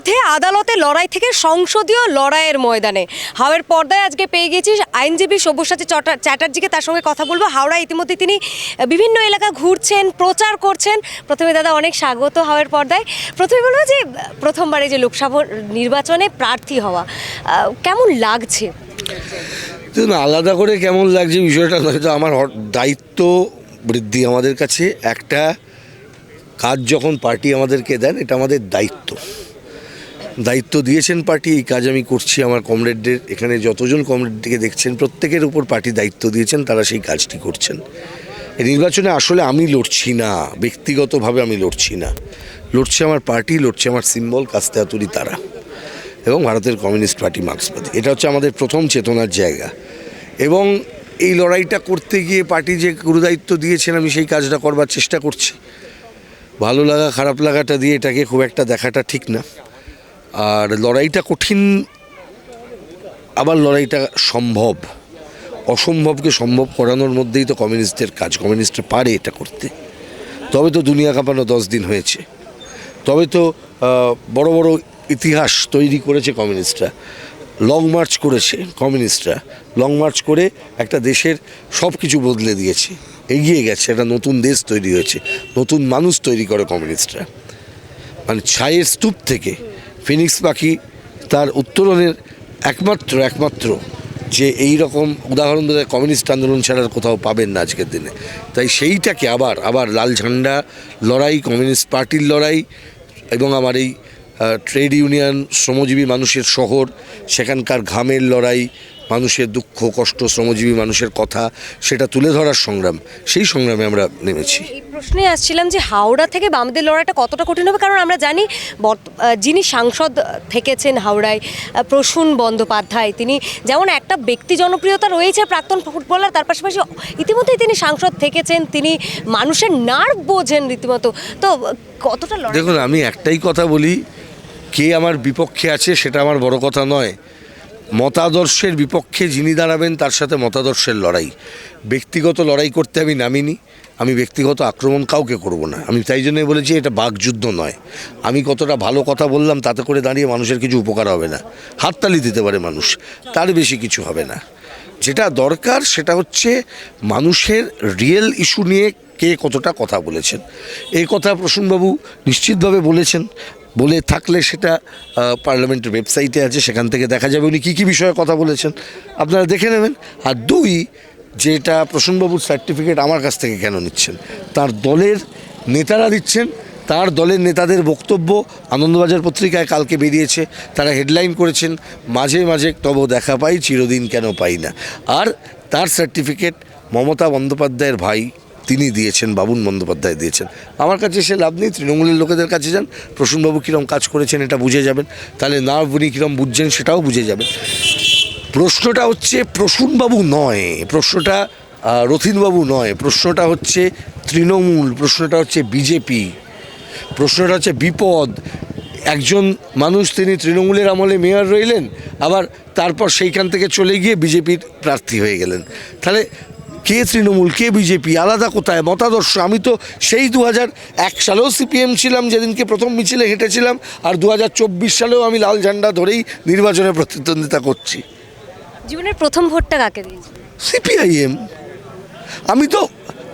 ঊর্ধ্বে আদালতে লড়াই থেকে সংসদীয় লড়াইয়ের ময়দানে। হাওড়ের পর্দায় আজকে পেয়ে গেছি আইনজীবী সব্যসাচী চ্যাটার্জিকে। তার সঙ্গে কথা বলব। হাওড়া ইতিমধ্যে তিনি বিভিন্ন এলাকা ঘুরছেন, প্রচার করছেন। প্রথমে দাদা অনেক স্বাগত হাওড়ের পর্দায়। প্রথমে বলব যে, প্রথমবারে যে লোকসভা নির্বাচনে প্রার্থী হওয়া কেমন লাগছে? আলাদা করে কেমন লাগছে বিষয়টা নয়তো আমার দায়িত্ব বৃদ্ধি আমাদের কাছে। একটা কাজ যখন পার্টি আমাদেরকে দেন, এটা আমাদের দায়িত্ব। দায়িত্ব দিয়েছেন পার্টি, এই কাজ আমি করছি, আমার কমরেডদের, এখানে যতজন কমরেডকে দেখছেন, প্রত্যেকের উপর পার্টি দায়িত্ব দিয়েছেন, তারা সেই কাজটি করছেন। এই নির্বাচনে আসলে আমি লড়ছি না, ব্যক্তিগতভাবে আমি লড়ছি না। লড়ছে আমার পার্টি, লড়ছে আমার সিম্বল, কাস্তে হাতুড়ি তারা। এবং ভারতের কমিউনিস্ট পার্টি মার্ক্সবাদী। এটা হচ্ছে আমাদের প্রথম চেতনার জায়গা। এবং এই লড়াইটা করতে গিয়ে পার্টি যে গুরুদায়িত্ব দিয়েছেন, আমি সেই কাজটা করবার চেষ্টা করছি। ভালো লাগা, খারাপ লাগাটা দিয়ে এটাকে খুব একটা দেখাটা ঠিক না। আর লড়াইটা কঠিন, আবার লড়াইটা সম্ভব। অসম্ভবকে সম্ভব করানোর মধ্যেই তো কমিউনিস্টদের কাজ, কমিউনিস্টরা পারে এটা করতে। তবে তো দুনিয়া কাঁপানো দশ দিন হয়েছে। তবে তো বড় বড় ইতিহাস তৈরি করেছে কমিউনিস্টরা। লং মার্চ করেছে কমিউনিস্টরা। লং মার্চ করে একটা দেশের সব কিছু বদলে দিয়েছে। এগিয়ে গেছে, একটা নতুন দেশ তৈরি হয়েছে। নতুন মানুষ তৈরি করে কমিউনিস্টরা। মানে ছায়ের স্তূপ থেকে ফিনিক্স পাখি তার উত্তরণের একমাত্র একমাত্র যে এই রকম উদাহরণ দেয় কমিউনিস্ট আন্দোলন ছাড়া কোথাও পাবেন না আজকের দিনে। তাই সেইটাকে আবার আবার লাল ঝান্ডা লড়াই, কমিউনিস্ট পার্টির লড়াই এবং আমার এই ট্রেড ইউনিয়ন শ্রমজীবী মানুষের শহর, সেখানকার ঘামের লড়াই মানুষের দুঃখ কষ্ট শ্রমজীবী মানুষের কথা সেটা তুলে ধরার সংগ্রাম সেই সংগ্রামে আমরা নেমেছি। এই প্রশ্নে আসছিলাম যে হাওড়া থেকে বামদের লড়াইটা কতটা কঠিন হবে কারণ আমরা জানি যিনি সাংসদ থেকেছেন হাওড়ায় প্রসূন বন্দ্যোপাধ্যায় তিনি যেমন একটা ব্যক্তি জনপ্রিয়তা রয়েছে প্রাক্তন ফুটবলার তার পাশাপাশি ইতিমধ্যেই তিনি সাংসদ থেকেছেন তিনি মানুষের নার্ভ বোঝেন রীতিমতো। তো কতটা দেখুন আমি একটাই কথা বলি কে আমার বিপক্ষে আছে সেটা আমার বড় কথা নয়। মতাদর্শের বিপক্ষে যিনি দাঁড়াবেন, তার সাথে মতাদর্শের লড়াই। ব্যক্তিগত লড়াই করতে আমি নামিনি। আমি ব্যক্তিগত আক্রমণ কাউকে করব না। আমি তাই জন্যই বলেছি, এটা বাঘযুদ্ধ নয়। আমি কতটা ভালো কথা বললাম, তাতে করে দাঁড়িয়ে মানুষের কিছু উপকার হবে না। হাততালি দিতে পারে মানুষ, তার বেশি কিছু হবে না। যেটা দরকার, সেটা হচ্ছে মানুষের রিয়েল ইস্যু নিয়ে কে কতটা কথা বলেছেন। এই কথা প্রসূনবাবু নিশ্চিতভাবে বলেছেন। বলে থাকলে সেটা পার্লামেন্টের ওয়েবসাইটে আছে, সেখান থেকে দেখা যাবে উনি কী কী বিষয়ে কথা বলেছেন। আপনারা দেখে নেবেন। আর দুই, যেটা প্রসূনবাবুর সার্টিফিকেট আমার কাছ থেকে কেন নিচ্ছেন? তার দলের নেতারা দিচ্ছেন, তার দলের নেতাদের বক্তব্য আনন্দবাজার পত্রিকায় কালকে বেরিয়েছে, তারা হেডলাইন করেছেন, মাঝে মাঝে তব দেখা পাই, চিরদিন কেন পাই না। আর তার সার্টিফিকেট মমতা বন্দ্যোপাধ্যায়ের ভাই তিনি দিয়েছেন, বাবুন বন্দ্যোপাধ্যায় দিয়েছেন। আমার কাছে সে লাভ নেই, তৃণমূলের লোকেদের কাছে যান। প্রসূনবাবু কীরকম কাজ করেছেন এটা বুঝে যাবেন। তাহলে না উনি কীরকম বুঝছেন সেটাও বুঝে যাবেন। প্রশ্নটা হচ্ছে প্রসূনবাবু নয়, প্রশ্নটা রথিনবাবু নয়, প্রশ্নটা হচ্ছে তৃণমূল, প্রশ্নটা হচ্ছে বিজেপি, প্রশ্নটা হচ্ছে বিপদ। একজন মানুষ তিনি তৃণমূলের আমলে মেয়র রইলেন, আবার তারপর সেইখান থেকে চলে গিয়ে বিজেপির প্রার্থী হয়ে গেলেন। তাহলে কে তৃণমূল কে বিজেপি আলাদা কোথায় মতাদর্শ? আমি তো সেই দু এক সালেও সিপিএম ছিলাম যেদিনকে প্রথম মিছিলে হেঁটেছিলাম আর দু হাজার চব্বিশ সালেও আমি লাল ঝান্ডা ধরেই নির্বাচনে প্রতিদ্বন্দ্বিতা করছি। জীবনের প্রথম ভোটটা কাকে দিয়েছে? সিপিআইএম। আমি তো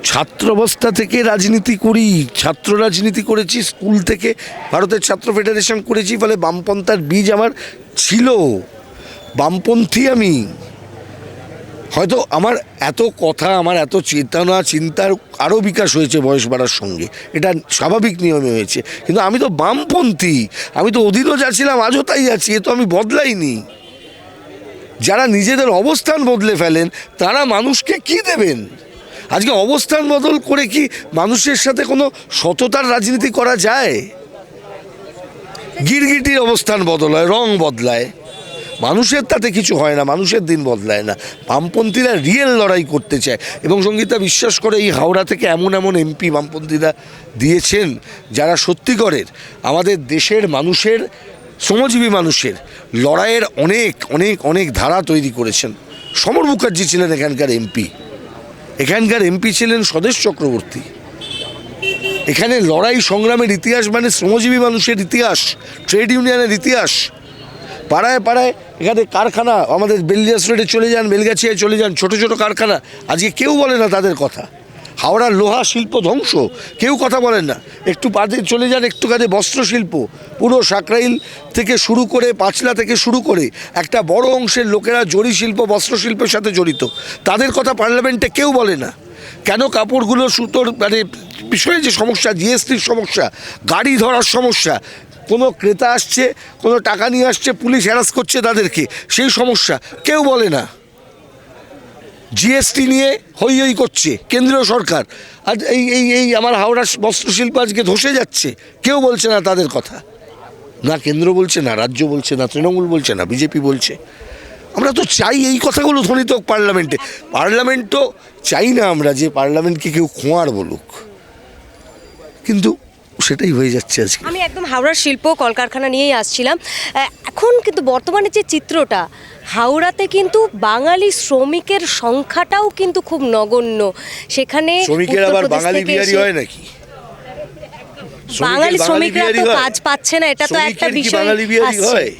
ছাত্রাবস্থা থেকে রাজনীতি করি ছাত্র রাজনীতি করেছি স্কুল থেকে ভারতের ছাত্র ফেডারেশন করেছি ফলে বামপন্থার বীজ আমার ছিল। বামপন্থী আমি। হয়তো আমার এত কথা, আমার এত চেতনা চিন্তার আরও বিকাশ হয়েছে বয়স বাড়ার সঙ্গে। এটা স্বাভাবিক নিয়মে হয়েছে। কিন্তু আমি তো বামপন্থী, আমি তো অধীনও যা ছিলাম আজও তাই আছি, এ তো আমি বদলাইনি। যারা নিজেদের অবস্থান বদলে ফেলেন, তারা মানুষকে কি দেবেন? আজকে অবস্থান বদল করে কি মানুষের সাথে কোনো সততার রাজনীতি করা যায়? গিরগিটির অবস্থান বদল হয়, রং বদলায়। মানুষের তাতে কিছু হয় না, মানুষের দিন বদলায় না। বামপন্থীরা রিয়েল লড়াই করতে চায়। এবং সঙ্গীতা বিশ্বাস করে এই হাওড়া থেকে এমন এমন এমপি বামপন্থীরা দিয়েছেন যারা সত্যিকরের আমাদের দেশের মানুষের, শ্রমজীবী মানুষের লড়াইয়ের অনেক অনেক অনেক ধারা তৈরি করেছেন। সমর মুখার্জি ছিলেন এখানকার এমপি এখানকার এমপি ছিলেন স্বদেশ চক্রবর্তী। এখানে লড়াই সংগ্রামের ইতিহাস মানে শ্রমজীবী মানুষের ইতিহাস ট্রেড ইউনিয়নের ইতিহাস। পাড়ায় পাড়ায় এখানে কারখানা, আমাদের বেলিয়াস রোডে চলে যান, বেলগাছিয়ায় চলে যান, ছোট ছোট কারখানা। আজকে কেউ বলে না তাদের কথা। হাওড়ার লোহা শিল্প ধ্বংস, কেউ কথা বলেন না। একটু পাশে চলে যান একটু কাজে বস্ত্র শিল্প পুরো সাকরাইল থেকে শুরু করে পাঁচলা থেকে শুরু করে একটা বড় অংশের লোকেরা জরি শিল্প বস্ত্র শিল্পের সাথে জড়িত। তাদের কথা পার্লামেন্টে কেউ বলে না। কেন কাপড়গুলো সুতোর মানে বিষয়ে যে সমস্যা, জিএসটির সমস্যা, গাড়ি ধরার সমস্যা কোনো ক্রেতা আসছে, কোনো টাকা নিয়ে আসছে, পুলিশ হ্যারাস করছে তাদেরকে, সেই সমস্যা কেউ বলে না। জিএসটি নিয়ে হই হই করছে, কেন্দ্রীয় সরকার। আর এই এই এই আমার হাওড়া বস্ত্রশিল্প আজকে ধসে যাচ্ছে, কেউ বলছে না তাদের কথা। না কেন্দ্র বলছে, না রাজ্য বলছে, না তৃণমূল বলছে, না বিজেপি বলছে। আমরা তো চাই এই কথাগুলো ধ্বনিত হোক পার্লামেন্টে। পার্লামেন্টও চাই না আমরা যে পার্লামেন্টকে কেউ খোঁয়ার বলুক। কিন্তু সেটাই হয়ে যাচ্ছে আজকে। আমি একদম হাওড়ার শিল্প কলকারখানা নিয়েই আসছিলাম। এখন কিন্তু বর্তমানে যে চিত্রটা হাওড়াতে কিন্তু বাঙালি শ্রমিকের সংখ্যাটাও কিন্তু খুব নগণ্য। সেখানে শ্রমিকের আবার বাঙালি বিহারি হয় নাকি? বাঙালি শ্রমিকরা তো কাজ পাচ্ছে না এটা তো একটা বিষয় বাঙালি বিহারি হয়?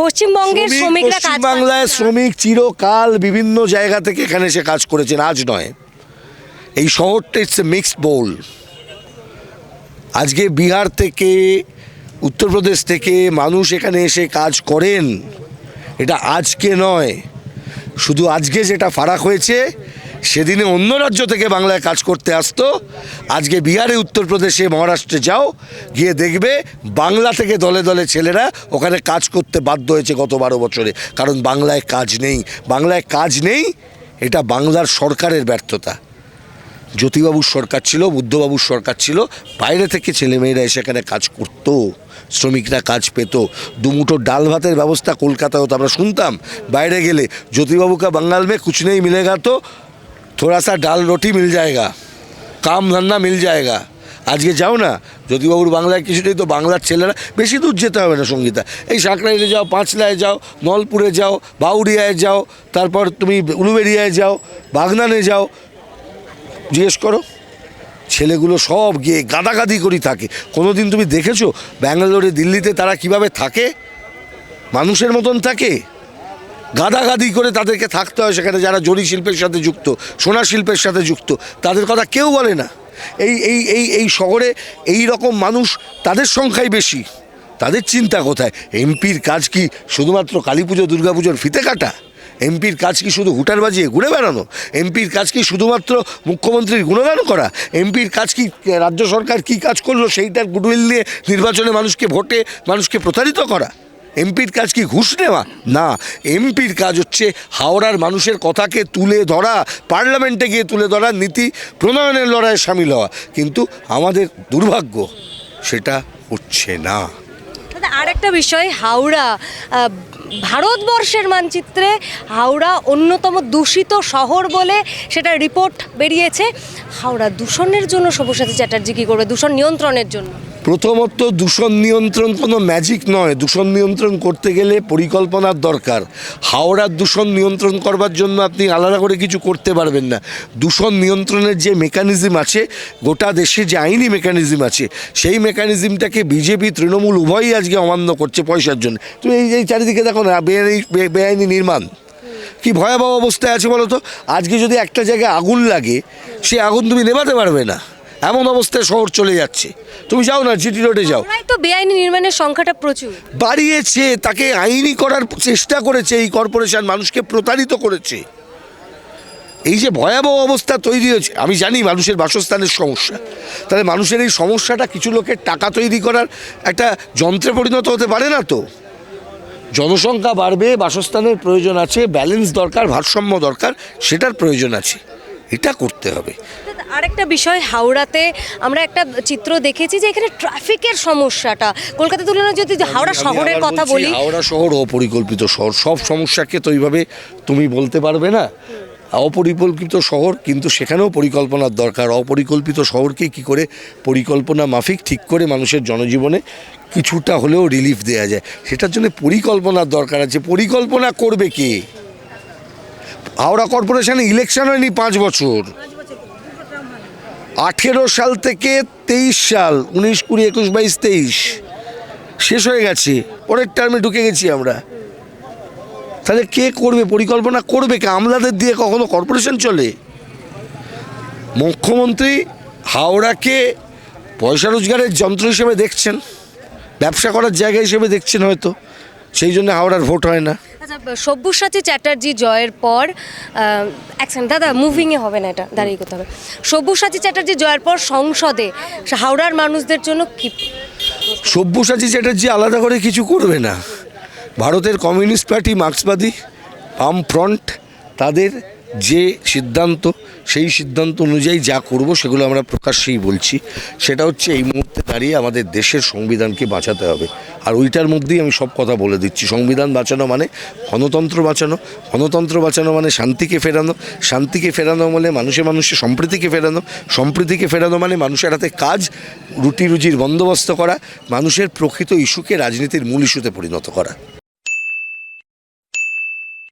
পশ্চিমবঙ্গের শ্রমিকরা কাজ না। শ্রমিক চিরকাল বিভিন্ন জায়গা থেকে এখানে এসে কাজ করেছেন আজ নয়। এই শহরটা ইটস এ মিক্সড বোল আজকে বিহার থেকে, উত্তরপ্রদেশ থেকে মানুষ এখানে এসে কাজ করেন। এটা আজকে নয়। শুধু আজকে যেটা ফারাক হয়েছে, সেদিনে অন্য রাজ্য থেকে বাংলায় কাজ করতে আসতো। আজকে বিহারে, উত্তরপ্রদেশে, মহারাষ্ট্রে যাও, গিয়ে দেখবে বাংলা থেকে দলে দলে ছেলেরা ওখানে কাজ করতে বাধ্য হয়েছে গত বারো বছরে। কারণ বাংলায় কাজ নেই। বাংলায় কাজ নেই, এটা বাংলার সরকারের ব্যর্থতা। জ্যোতিবাবুর সরকার ছিল, বুদ্ধবাবুর সরকার ছিল, বাইরে থেকে ছেলেমেয়েরা এসে এখানে কাজ করতো, শ্রমিকরা কাজ পেত। দুমুঠো ডাল ভাতের ব্যবস্থা কলকাতায় হতো। আমরা শুনতাম, বাইরে গেলে জ্যোতিবাবুকে বাঙ্গাল মে কুছ নেই মিলেগা তো থোড়া সা ডাল রুটি মিল যায়গা, কাম ধান্না মিল যায়গা। আজকে যাও না, জ্যোতিবাবুর বাংলায় কিছু নেই তো বাংলার ছেলেরা, বেশি দূর যেতে হবে না সঙ্গীতা। এই সাঁকড়াইলে যাও, পাঁচলায় যাও, নলপুরে যাও বাউরিয়ায় যাও, তারপর তুমি উলুবেরিয়ায় যাও, বাগনানে যাও জিজ্ঞেস করো। ছেলেগুলো সব গিয়ে গাদাগাদি করি থাকে। কোনো দিন তুমি দেখেছ? ব্যাঙ্গালোরে, দিল্লিতে তারা কীভাবে থাকে? মানুষের মতন থাকে? গাদাগাদি করে তাদেরকে থাকতে হয় সেখানে যারা জরি শিল্পের সাথে যুক্ত, সোনা শিল্পের সাথে যুক্ত। তাদের কথা কেউ বলে না। এই এই এই এই শহরে এই রকম মানুষ তাদের সংখ্যাই বেশি। তাদের চিন্তা কোথায়? এমপির কাজ কি শুধুমাত্র কালী পুজো দুর্গা পুজোর ফিতে কাটা? এমপির কাজ কি শুধু হুটার বাজিয়ে ঘুরে বেড়ানো? এমপির কাজ কি শুধুমাত্র মুখ্যমন্ত্রীর গুণগান করা? এমপির কাজ কি, রাজ্য সরকার কি কাজ করল সেইটার গুডউইল নিয়ে নির্বাচনে মানুষকে ভোটে মানুষকে প্রতারিত করা? এমপির কাজ কি ঘুষ নেওয়া? না, এমপির কাজ হচ্ছে হাওড়ার মানুষের কথাকে তুলে ধরা, পার্লামেন্টে গিয়ে তুলে ধরা, নীতি প্রণয়নের লড়াইয়ে সামিল হওয়া। কিন্তু আমাদের দুর্ভাগ্য, সেটা হচ্ছে না। দাদা আরেকটা বিষয়, হাওড়া ভারতবর্ষের মানচিত্রে হাওড়া অন্যতম দূষিত শহর বলে সেটা রিপোর্ট বেরিয়েছে। হাওড়া দূষণের জন্য সব্যসাচী চ্যাটার্জি কী করবে? দূষণ নিয়ন্ত্রণের জন্য। প্রথমত দূষণ নিয়ন্ত্রণ কোনো ম্যাজিক নয়। দূষণ নিয়ন্ত্রণ করতে গেলে পরিকল্পনার দরকার। হাওড়ার দূষণ নিয়ন্ত্রণ করবার জন্য আপনি আলাদা করে কিছু করতে পারবেন না। দূষণ নিয়ন্ত্রণের যে মেকানিজম আছে, গোটা দেশে যে আইনি মেকানিজম আছে, সেই মেকানিজমটাকে বিজেপি, তৃণমূল উভয়ই আজকে অমান্য করছে পয়সার জন্য। তুমি এই এই চারিদিকে দেখো না, বেআইনি বেআইনি নির্মাণ। কি ভয়াবহ অবস্থায় আছে বলো তো? আজকে যদি একটা জায়গায় আগুন লাগে, সে আগুন তুমি নেভাতে পারবে না। এমন অবস্থায় শহর চলে যাচ্ছে। তুমি যাও না জিটি রোডে যাও। তো বেআইনি নির্মাণের সংখ্যাটা প্রচুর। বাড়িয়েছে তাকে আইনি করার চেষ্টা করেছে এই কর্পোরেশন মানুষকে প্রতারিত করেছে। এই যে ভয়াবহ অবস্থা তৈরি হয়েছে আমি জানি মানুষের বাসস্থানের সমস্যা। তাহলে মানুষের এই সমস্যাটা কিছু লোকের টাকা তৈরি করার একটা যন্ত্রে পরিণত হতে পারে না তো? জনসংখ্যা বাড়বে বাসস্থানের প্রয়োজন আছে ব্যালেন্স দরকার ভারসাম্য দরকার সেটার প্রয়োজন আছে। এটা করতে হবে। আরেকটা বিষয় হাওড়াতে আমরা একটা চিত্র দেখেছি যে এখানে ট্রাফিকের সমস্যাটা। কলকাতা তুলনায় যদি হাওড়া শহরের কথা বলি হাওড়া শহর অপরিকল্পিত শহর। সব সমস্যাকে তো ওইভাবে তুমি বলতে পারবে না। অপরিকল্পিত শহর কিন্তু সেখানেও পরিকল্পনার দরকার। অপরিকল্পিত শহরকে কি করে পরিকল্পনা মাফিক ঠিক করে মানুষের জনজীবনে কিছুটা হলেও রিলিফ দেওয়া যায়। সেটার জন্য পরিকল্পনার দরকার আছে। পরিকল্পনা করবে কে? হাওড়া কর্পোরেশনে ইলেকশন হয়নি পাঁচ বছর। আঠেরো সাল থেকে তেইশ সাল, উনিশ, কুড়ি, একুশ, বাইশ, তেইশ। শেষ হয়ে গেছে। পরের টার্মে ঢুকে গেছি আমরা। তাহলে কে করবে? পরিকল্পনা করবে কে? আমলাদের দিয়ে কখনো কর্পোরেশন চলে? মুখ্যমন্ত্রী হাওড়াকে পয়সা রোজগারের যন্ত্র হিসেবে দেখছেন। ব্যবসা করার জায়গা হিসেবে দেখছেন হয়তো। সেই জন্য হাওড়ার ভোট হয় না। আচ্ছা সব্যসাচী চ্যাটার্জি জয়ের পর অ্যাকশন দাদা মুভিংয়ে হবে না এটা, দাঁড়িয়ে করতে হবে। সব্যসাচী চ্যাটার্জি জয়ের পর সংসদে, হাওড়ার মানুষদের জন্য কি? সব্যসাচী চ্যাটার্জি আলাদা করে কিছু করবে না। ভারতের কমিউনিস্ট পার্টি, মার্ক্সবাদী বাম ফ্রন্ট তাদের যে সিদ্ধান্ত, সেই সিদ্ধান্ত অনুযায়ী যা করব সেগুলো আমরা প্রকাশ্যেই বলছি। সেটা হচ্ছে এই মুহূর্তে দাঁড়িয়ে আমাদের দেশের সংবিধানকে বাঁচাতে হবে। আর ওইটার মধ্যেই আমি সব কথা বলে দিচ্ছি। সংবিধান বাঁচানো মানে গণতন্ত্র বাঁচানো। গণতন্ত্র বাঁচানো মানে শান্তিকে ফেরানো। শান্তিকে ফেরানো মানে মানুষে মানুষে সম্প্রীতিকে ফেরানো। সম্প্রীতিকে ফেরানো মানে মানুষের হাতে কাজ রুটি রুজির বন্দোবস্ত করা, মানুষের প্রকৃত ইস্যুকে রাজনীতির মূল ইস্যুতে পরিণত করা।